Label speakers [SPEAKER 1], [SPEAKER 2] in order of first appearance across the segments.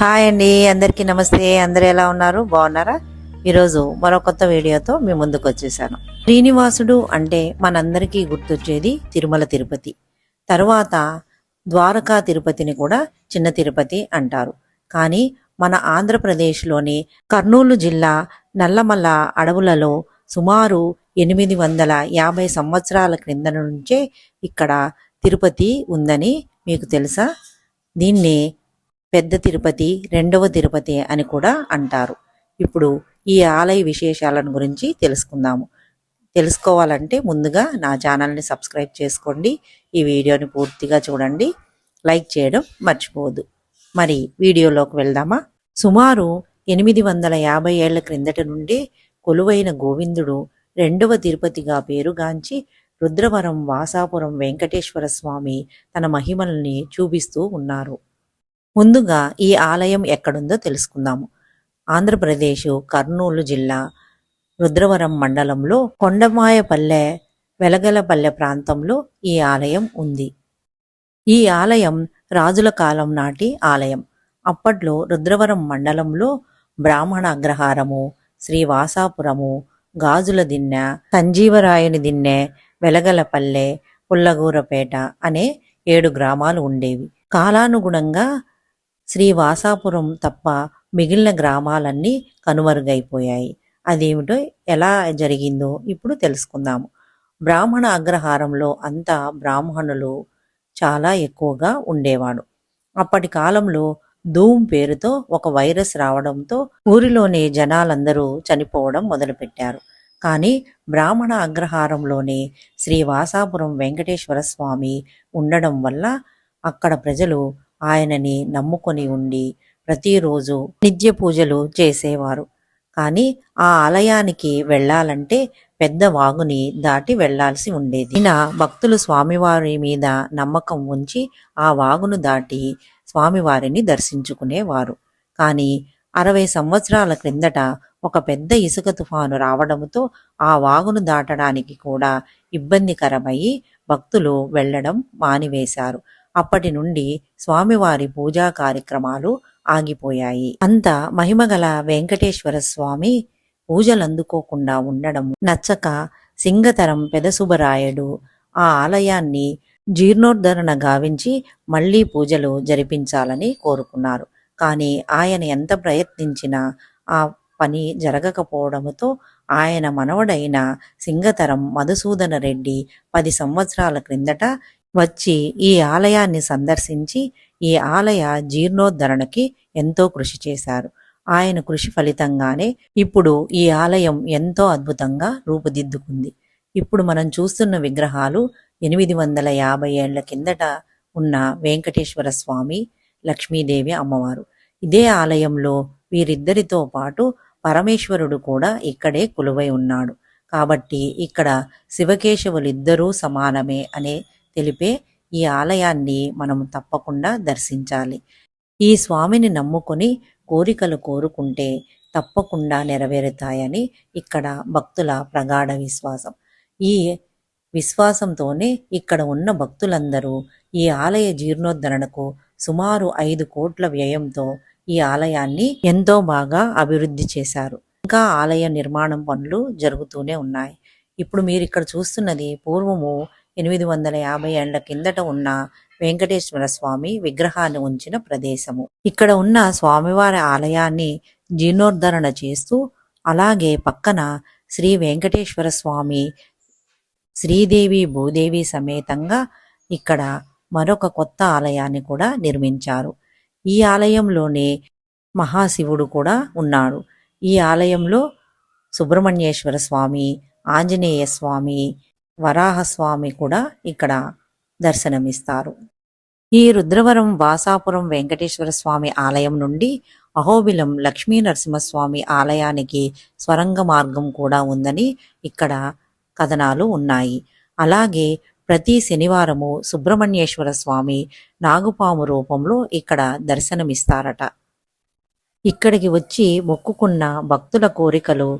[SPEAKER 1] Hi అండి అందరికీ నమస్తే అందరు ఎలా ఉన్నారు? బాగున్నారా? ఈరోజు మరో కొత్త వీడియోతో మీ ముందుకు వచ్చేసాను. శ్రీనివాసుడు అంటే మనందరికీ గుర్తొచ్చేది తిరుమల తిరుపతి. తరువాత ద్వారకా తిరుపతిని కూడా చిన్న తిరుపతి అంటారు. కానీ మన ఆంధ్రప్రదేశ్లోని కర్నూలు జిల్లా నల్లమల్ల అడవులలో సుమారు ఎనిమిది వందల యాభై సంవత్సరాల క్రింద నుంచే ఇక్కడ తిరుపతి ఉందని మీకు తెలుసా? దీన్ని పెద్ద తిరుపతి రెండవ తిరుపతి అని కూడా అంటారు. ఇప్పుడు ఈ ఆలయ విశేషాలను గురించి తెలుసుకుందాము. తెలుసుకోవాలంటే ముందుగా నా ఛానల్ని సబ్స్క్రైబ్ చేసుకోండి. ఈ వీడియోని పూర్తిగా చూడండి. లైక్ చేయడం మర్చిపోవద్దు. మరి వీడియోలోకి వెళ్దామా? సుమారు ఎనిమిది వందల యాభై ఏళ్ళ క్రిందట నుండి కొలువైన గోవిందుడు రెండవ తిరుపతిగా పేరుగాంచి రుద్రవరం వాసాపురం వెంకటేశ్వర స్వామి తన మహిమల్ని చూపిస్తూ ఉన్నారు. ముందుగా ఈ ఆలయం ఎక్కడుందో తెలుసుకుందాము. ఆంధ్రప్రదేశ్ కర్నూలు జిల్లా రుద్రవరం మండలంలో కొండమాయపల్లె వెలగలపల్లె ప్రాంతంలో ఈ ఆలయం ఉంది. ఈ ఆలయం రాజుల కాలం నాటి ఆలయం. అప్పట్లో రుద్రవరం మండలంలో బ్రాహ్మణ అగ్రహారము శ్రీవాసాపురము గాజుల దిన్నె సంజీవరాయుని దిన్నె వెలగలపల్లె పుల్లగూరపేట అనే ఏడు గ్రామాలు ఉండేవి. కాలానుగుణంగా శ్రీవాసాపురం తప్ప మిగిలిన గ్రామాలన్నీ కనుమరుగైపోయాయి. అదేమిటో ఎలా జరిగిందో ఇప్పుడు తెలుసుకుందాము. బ్రాహ్మణ అగ్రహారంలో అంతా బ్రాహ్మణులు చాలా ఎక్కువగా ఉండేవాడు. అప్పటి కాలంలో ధూమ్ పేరుతో ఒక వైరస్ రావడంతో ఊరిలోని జనాలందరూ చనిపోవడం మొదలుపెట్టారు. కానీ బ్రాహ్మణ అగ్రహారంలోనే శ్రీవాసాపురం వెంకటేశ్వర స్వామి ఉండడం వల్ల అక్కడ ప్రజలు ఆయనని నమ్ముకొని ఉండి ప్రతిరోజు నిత్య పూజలు చేసేవారు. కానీ ఆ ఆలయానికి వెళ్ళాలంటే పెద్ద వాగుని దాటి వెళ్ళాల్సి ఉండేది. ఈయన భక్తులు స్వామివారి మీద నమ్మకం ఉంచి ఆ వాగును దాటి స్వామివారిని దర్శించుకునేవారు. కానీ అరవై సంవత్సరాల క్రిందట ఒక పెద్ద ఇసుక తుఫాను రావడంతో ఆ వాగును దాటడానికి కూడా ఇబ్బందికరమయ్యి భక్తులు వెళ్ళడం మానివేశారు. అప్పటి నుండి స్వామివారి పూజా కార్యక్రమాలు ఆగిపోయాయి. అంత మహిమగల వెంకటేశ్వర స్వామి పూజలందుకోకుండా ఉండడం నచ్చక సింగతరం పెదసుబరాయుడు ఆ ఆలయాన్ని జీర్ణోద్ధరణ గావించి మళ్ళీ పూజలు జరిపించాలని కోరుకున్నారు. కానీ ఆయన ఎంత ప్రయత్నించినా ఆ పని జరగకపోవడంతో ఆయన మనవడైన సింగతరం మధుసూదన రెడ్డి పది సంవత్సరాల క్రిందట వచ్చి ఈ ఆలయాన్ని సందర్శించి ఈ ఆలయ జీర్ణోద్ధరణకి ఎంతో కృషి చేశారు. ఆయన కృషి ఫలితంగానే ఇప్పుడు ఈ ఆలయం ఎంతో అద్భుతంగా రూపుదిద్దుకుంది. ఇప్పుడు మనం చూస్తున్న విగ్రహాలు ఎనిమిది వందల యాభై ఏళ్ళ కిందట ఉన్న వెంకటేశ్వర స్వామి లక్ష్మీదేవి అమ్మవారు. ఇదే ఆలయంలో వీరిద్దరితో పాటు పరమేశ్వరుడు కూడా ఇక్కడే కొలువై ఉన్నాడు. కాబట్టి ఇక్కడ శివకేశవులిద్దరూ సమానమే అనే తెలిపే ఈ ఆలయాన్ని మనం తప్పకుండా దర్శించాలి. ఈ స్వామిని నమ్ముకొని కోరికలు కోరుకుంటే తప్పకుండా నెరవేరుతాయని ఇక్కడ భక్తుల ప్రగాఢ విశ్వాసం. ఈ విశ్వాసంతోనే ఇక్కడ ఉన్న భక్తులందరూ ఈ ఆలయ జీర్ణోద్ధరణకు సుమారు ఐదు కోట్ల వ్యయంతో ఈ ఆలయాన్ని ఎంతో బాగా అభివృద్ధి చేశారు. ఇంకా ఆలయ నిర్మాణం పనులు జరుగుతూనే ఉన్నాయి. ఇప్పుడు మీరు ఇక్కడ చూస్తున్నది పూర్వము ఎనిమిది వందల యాభై ఏళ్ళ కిందట ఉన్న వెంకటేశ్వర స్వామి విగ్రహాన్ని ఉంచిన ప్రదేశము. ఇక్కడ ఉన్న స్వామివారి ఆలయాన్ని జీర్ణోద్ధరణ చేస్తూ అలాగే పక్కన శ్రీ వెంకటేశ్వర స్వామి శ్రీదేవి భూదేవి సమేతంగా ఇక్కడ మరొక కొత్త ఆలయాన్ని కూడా నిర్మించారు. ఈ ఆలయంలోనే మహాశివుడు కూడా ఉన్నాడు. ఈ ఆలయంలో సుబ్రహ్మణ్యేశ్వర స్వామి ఆంజనేయ స్వామి వరాహస్వామి కూడా ఇక్కడ దర్శనమిస్తారు. ఈ రుద్రవరం వాసాపురం వెంకటేశ్వర స్వామి ఆలయం నుండి అహోబిలం లక్ష్మీ నరసింహస్వామి ఆలయానికి స్వరంగ మార్గం కూడా ఉందని ఇక్కడ కథనాలు ఉన్నాయి. అలాగే ప్రతి శనివారము సుబ్రహ్మణ్యేశ్వర స్వామి నాగుపాము రూపంలో ఇక్కడ దర్శనమిస్తారట. ఇక్కడికి వచ్చి మొక్కుకున్న భక్తుల కోరికలు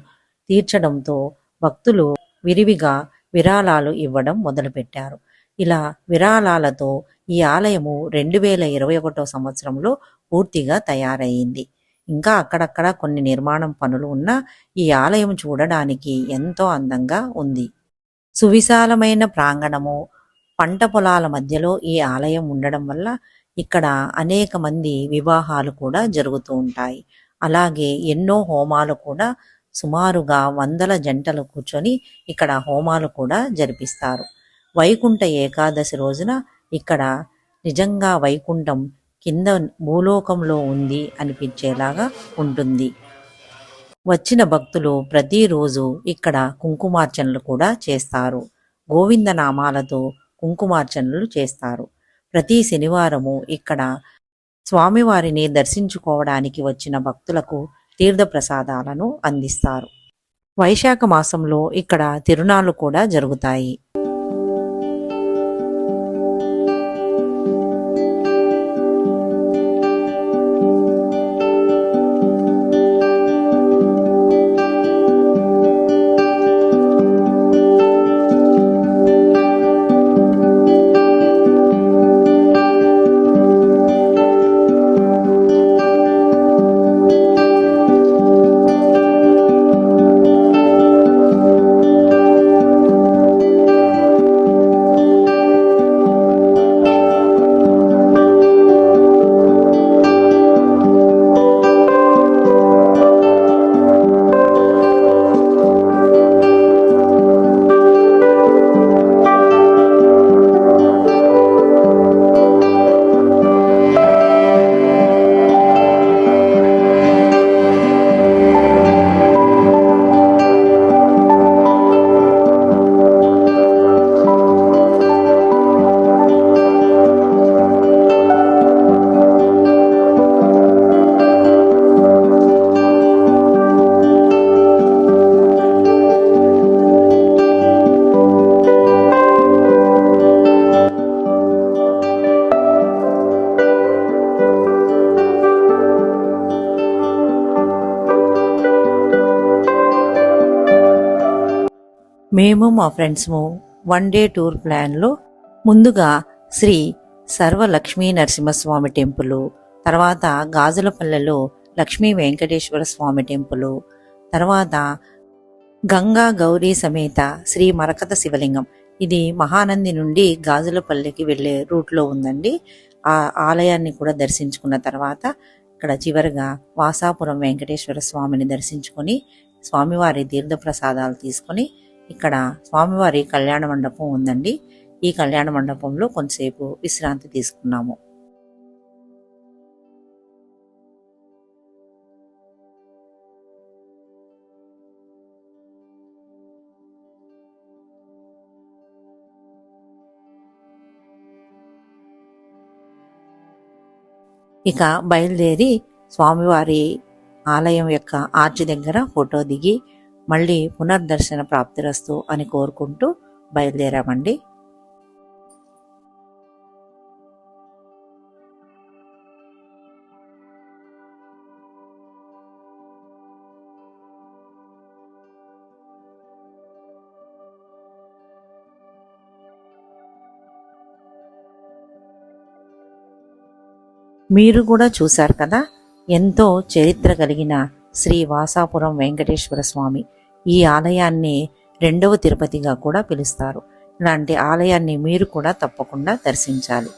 [SPEAKER 1] తీర్చడంతో భక్తులు విరివిగా విరాళాలు ఇవ్వడం మొదలుపెట్టారు. ఇలా విరాళాలతో ఈ ఆలయము రెండు వేల ఇరవై ఒకటో సంవత్సరంలో పూర్తిగా తయారయ్యింది ఇంకా అక్కడక్కడ కొన్ని నిర్మాణం పనులు ఉన్నా ఈ ఆలయం చూడడానికి ఎంతో అందంగా ఉంది. సువిశాలమైన ప్రాంగణము పంట పొలాల మధ్యలో ఈ ఆలయం ఉండడం వల్ల ఇక్కడ అనేక మంది వివాహాలు కూడా జరుగుతూ ఉంటాయి. అలాగే ఎన్నో హోమాలు కూడా సుమారుగా వందల జంటలు కూర్చొని ఇక్కడ హోమాలు కూడా జరిపిస్తారు. వైకుంఠ ఏకాదశి రోజున ఇక్కడ నిజంగా వైకుంఠం కింద భూలోకంలో ఉంది అనిపించేలాగా ఉంటుంది. వచ్చిన భక్తులు ప్రతిరోజు ఇక్కడ కుంకుమార్చనలు కూడా చేస్తారు. గోవింద నామాలతో కుంకుమార్చనలు చేస్తారు. ప్రతి శనివారము ఇక్కడ స్వామివారిని దర్శించుకోవడానికి వచ్చిన భక్తులకు తీర్థ ప్రసాదాలను అందిస్తారు. వైశాఖ మాసంలో ఇక్కడ తిరునాళ్ళు కూడా జరుగుతాయి. మేము మా ఫ్రెండ్స్ము వన్ డే టూర్ ప్లాన్లో ముందుగా శ్రీ సర్వలక్ష్మీ నరసింహస్వామి టెంపుల్ తర్వాత గాజులపల్లెలో లక్ష్మీ వెంకటేశ్వర స్వామి టెంపుల్ తర్వాత గంగా గౌరీ సమేత శ్రీ మరకత శివలింగం. ఇది మహానంది నుండి గాజులపల్లికి వెళ్ళే రూట్లో ఉందండి. ఆ ఆలయాన్ని కూడా దర్శించుకున్న తర్వాత ఇక్కడ చివరిగా వాసాపురం వెంకటేశ్వర స్వామిని దర్శించుకొని స్వామివారి తీర్థప్రసాదాలు తీసుకొని ఇక్కడ స్వామివారి కళ్యాణ మండపం ఉందండి. ఈ కళ్యాణ మండపంలో కొంతసేపు విశ్రాంతి తీసుకున్నాము. ఇక బయలుదేరి స్వామివారి ఆలయం యొక్క ఆర్చి దగ్గర ఫోటో దిగి మళ్ళీ పునర్దర్శన ప్రాప్తిరస్తు అని కోరుకుంటూ బయలుదేరామండి. మీరు కూడా చూశారు కదా ఎంతో చరిత్ర కలిగిన శ్రీ వాసాపురం వెంకటేశ్వర స్వామి ఈ ఆలయాన్ని రెండవ తిరుపతిగా కూడా పిలుస్తారు. ఇలాంటి ఆలయాన్ని మీరు కూడా తప్పకుండా దర్శించాలి.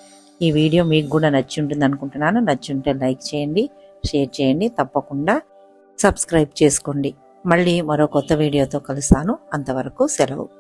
[SPEAKER 1] ఈ వీడియో మీకు కూడా నచ్చి ఉంటుంది అనుకుంటున్నాను. నచ్చి ఉంటే లైక్ చేయండి షేర్ చేయండి తప్పకుండా సబ్స్క్రైబ్ చేసుకోండి. మళ్ళీ మరో కొత్త వీడియోతో కలుస్తాను. అంతవరకు సెలవు.